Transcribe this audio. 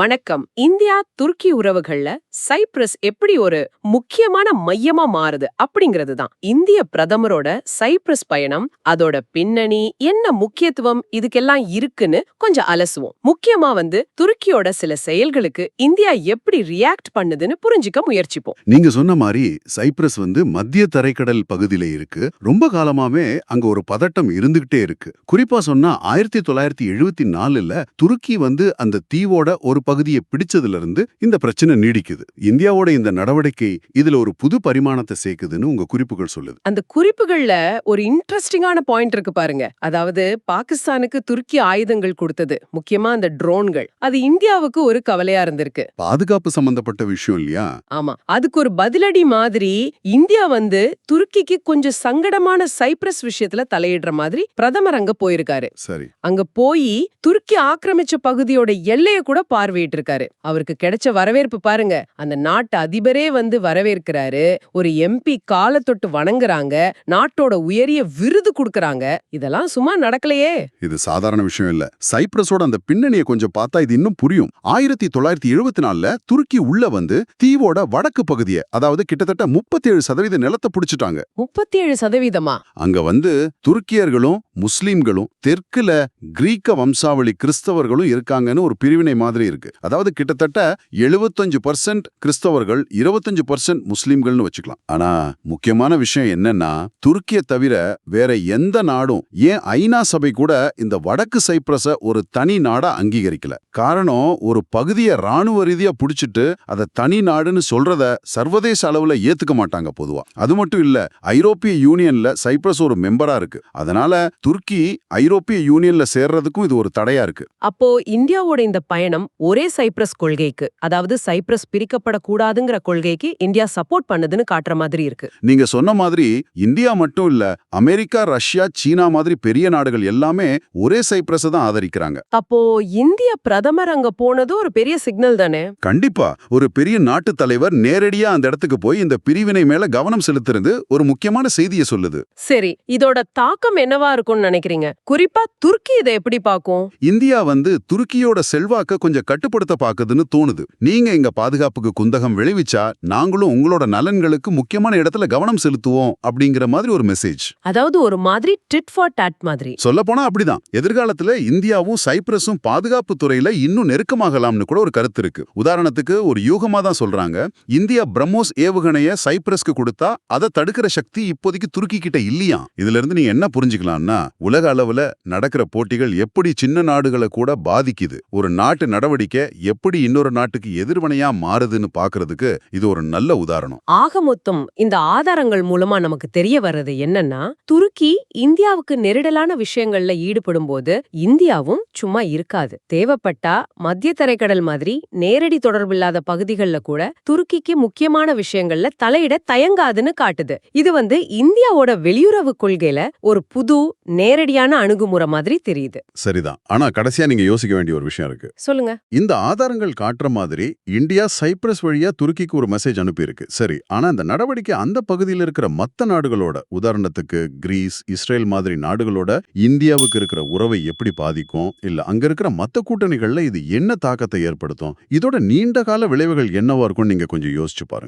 வணக்கம். இந்தியா துருக்கி உறவுகள்ல சைப்ரஸ் எப்படி ஒரு முக்கியமான மையமா மாறுது அப்படிங்கிறது தான். இந்திய பிரதமரோட சைப்ரஸ் பயணம் அதோட பின்னணி என்ன முக்கியத்துவம் இதுக்கெல்லாம் இருக்குன்னு கொஞ்சம் அலசுவோம். முக்கியமா வந்து துருக்கியோட சில செயல்களுக்கு இந்தியா எப்படி ரியாக்ட் பண்ணுதுன்னு புரிஞ்சுக்க முயற்சிப்போம். நீங்க சொன்ன மாதிரி சைப்ரஸ் வந்து மத்திய தரைக்கடல் பகுதியில இருக்கு. ரொம்ப காலமாவே அங்க ஒரு பதட்டம் இருந்துகிட்டே இருக்கு. குறிப்பா சொன்னா ஆயிரத்தி தொள்ளாயிரத்தி எழுபத்தி நாலுல துருக்கி வந்து அந்த தீவோட ஒரு பகுதியை பிடிச்சதுல இருந்து இந்த பிரச்சனை நீடிக்குது. இந்தியாவோட இந்த நடவடிக்கை இதுல ஒரு புது பரிமாணத்தை சேர்க்குதுன்னு உங்க குறிப்புகள் சொல்லுது. அந்த குறிப்புகள்ல ஒரு இன்ட்ரெஸ்டிங்கான பாயிண்ட் இருக்கு பாருங்க. அதாவது பாகிஸ்தானுக்கு துருக்கி ஆயுதங்கள் கொடுத்தது முக்கியமா அந்த ட்ரோன்கள் அது இந்தியாவுக்கு ஒரு கவலையா இருந்திருக்கு. பாதுகாப்பு சம்பந்தப்பட்ட விஷயம் இல்லையா? ஆமா. அதுக்கு ஒரு பதிலடி மாதிரி இந்தியா வந்து துருக்கிக்கு கொஞ்சம் சங்கடமான சைப்ரஸ் விஷயத்துல தலையிடுற மாதிரி பிரதமர் அங்க போயிருக்காரு. சரி. அங்க போய் துருக்கி ஆக்கிரமிச்ச பகுதியோட எல்லைய கூட பார்வையிட்டு இருக்காரு அவருக்கு கிடைச்ச வரவேற்பு பாருங்க. அந்த நாட்டு அதிபரே வந்து வரவேற்கிறாரு. ஒரு எம்பி காலை தொட்டு வணங்குறாங்க. நாட்டோட உயரிய விருது கொடுக்கறாங்க. இதெல்லாம் சும்மா நடக்கலையே. இது சாதாரண விஷயம் இல்ல. சைப்ரஸோட அந்த பின்னணியை கொஞ்சம் பார்த்தா இது இன்னும் புரியும். ஆயிரத்தி தொள்ளாயிரத்தி எழுபத்தி நாலுல துருக்கி உள்ள வந்து தீவோட வடக்கு பகுதியை அதாவது கிட்டத்தட்ட முப்பத்தி ஏழு சதவீத நிலத்தை பிடிச்சிட்டாங்க. முப்பத்தி ஏழு சதவீதமா? அங்க வந்து துருக்கியர்களும் முஸ்லிம்களும் தெற்குல கிரீக்க வம்சாவளி கிறிஸ்தவர்களும் இருக்காங்கன்னு ஒரு பிரிவினை மாதிரி இருக்கு. அதாவது கிட்டத்தட்ட எழுபத்தஞ்சு பர்சன்ட் கிறிஸ்தவர்கள் இருபத்தஞ்சு பர்சன்ட் முஸ்லீம்கள்னு வச்சுக்கலாம். ஆனா முக்கியமான விஷயம் என்னன்னா துருக்கிய தவிர வேற எந்த நாடும் ஏன் ஐநா சபை கூட இந்த வடக்கு சைப்ரஸ ஒரு தனி நாடா அங்கீகரிக்கல? காரணம் ஒரு பகுதியை ராணுவ ரீதியா புடிச்சிட்டு அதை தனி நாடுன்னு சொல்றத சர்வதேச அளவுல ஏத்துக்க மாட்டாங்க பொதுவா. அது மட்டும் இல்ல ஐரோப்பிய யூனியன்ல சைப்ரஸ் ஒரு மெம்பரா இருக்கு. அதனால துருக்கி ஐரோப்பிய யூனியன்ல சேர்றதுக்கும் இது ஒரு தடையா இருக்கு. அப்போ இந்தியாவோட இந்த பயணம் ஒரு சைப்ரஸ் கொள்கைக்கு அதாவது சைப்ரஸ் பிரிக்கப்படக்கூடாதுங்கிற கொள்கைக்கு இந்தியா சப்போர்ட் பண்ணுதுன்னு காட்டுற மாதிரி இருக்கு. நீங்க சொன்ன மாதிரி இந்தியா மட்டும் இல்ல அமெரிக்கா ரஷ்யா சீனா மாதிரி பெரிய நாடுகள் எல்லாமே ஒரே சைப்ரஸ தான் ஆதரிக்கிறாங்க. அப்போ இந்திய பிரதமர் அங்க போனது ஒரு பெரிய சிக்னல் தானே? கண்டிப்பா. ஒரு பெரிய நாட்டு தலைவர் நேரடியா அந்த இடத்துக்கு போய் இந்த பிரிவினை மேல கவனம் செலுத்துறது ஒரு முக்கியமான செய்தியை சொல்லுது. சரி இதோட தாக்கம் என்னவா இருக்கும்னு நினைக்கிறீங்க? குறிப்பா துருக்கி இதை எப்படி பாக்கும் இந்தியா வந்து துருக்கியோட செல்வாக்க கொஞ்சம் கட்டுப்படுத்த பாக்குதுன்னு தோணுது. நீங்க எங்க பாதுகாப்புக்கு குந்தகம் விளைவிச்சா நாங்களும் உங்களோட நலன்களுக்கு முக்கியமான இடத்துல கவனம் செலுத்துவோம் அப்படிங்கிற மாதிரி ஒரு மெசேஜ் அதாவது ஒரு மாதிரி டிட் ஃபார் டாட் மாதிரி. சொல்லப்போனா அப்படிதான். எதிர்காலத்துல இந்தியாவும் சைப்ரஸும் பாதுகாப்பு துறையில இன்னும் நெருக்கமாகலாம்னு கூட ஒரு கருத்து இருக்கு. உதாரணத்துக்கு ஒரு யூகமா தான் சொல்றாங்க. இந்தியா பிரம்மோஸ் ஏவுகணைய சைப்ரஸ்க்கு கொடுத்தா அதை தடுக்கிற சக்தி இப்போதைக்கு துருக்கி கிட்ட இல்லையா இதுல இருந்து நீங்க என்ன புரிஞ்சுக்கலாம்னா உலக அளவுல நடக்கிற போட்டிகள் எப்படி சின்ன நாடுகளை கூட பாதிக்குது. ஒரு நாட்டு நடவடிக்கை எப்படி இன்னொரு நாட்டுக்கு எதிர்வினையா மாறுதுன்னு பாக்குறதுக்கு இது ஒரு நல்ல உதாரணம். ஆக மொத்தம் இந்த ஆதாரங்கள் மூலமா நமக்கு தெரிய வர்றது என்னன்னா துருக்கி இந்தியாவுக்கு நெருடலான விஷயங்கள்ல ஈடுபடும் போது இந்தியாவும் சும்மா இருக்காது. தேவைப்பட்டா மத்திய தரைக்கடல் மாதிரி நேரடி தொடர்பில்லாத பகுதிகளில் கூட துருக்கிக்கு முக்கியமான விஷயங்கள்ல தலையிட தயங்காதுன்னு காட்டுது. இது வந்து இந்தியாவோட வெளியுறவு கொள்கையில ஒரு புது நேரடியான அணுகுமுறை மாதிரி தெரியுது. சரிதான். ஆனா கடைசியா நீங்க யோசிக்க வேண்டிய ஒரு விஷயம் இருக்கு. சொல்லுங்க. இந்த ஆதாரங்கள் காட்டுற மாதிரி இந்தியா சைப்ரஸ் வழியா துருக்கிக்கு ஒரு மெசேஜ் அனுப்பியிருக்கு. சரி ஆனா இந்த நடவடிக்கை அந்த பகுதியில் இருக்கிற மத்த நாடுகளோட உதாரணத்துக்கு கிரீஸ் இஸ்ரேல் மாதிரி நாடுகளோட இந்தியாவுக்கு இருக்கிற உறவை எப்படி பாதிக்கும்? இல்ல அங்க இருக்கிற மத்த கூட்டணிகள்ல இது என்ன தாக்கத்தை ஏற்படுத்தும்? இதோட நீண்ட கால விளைவுகள் என்னவா இருக்கும்னு நீங்க கொஞ்சம் யோசிச்சு பாருங்க.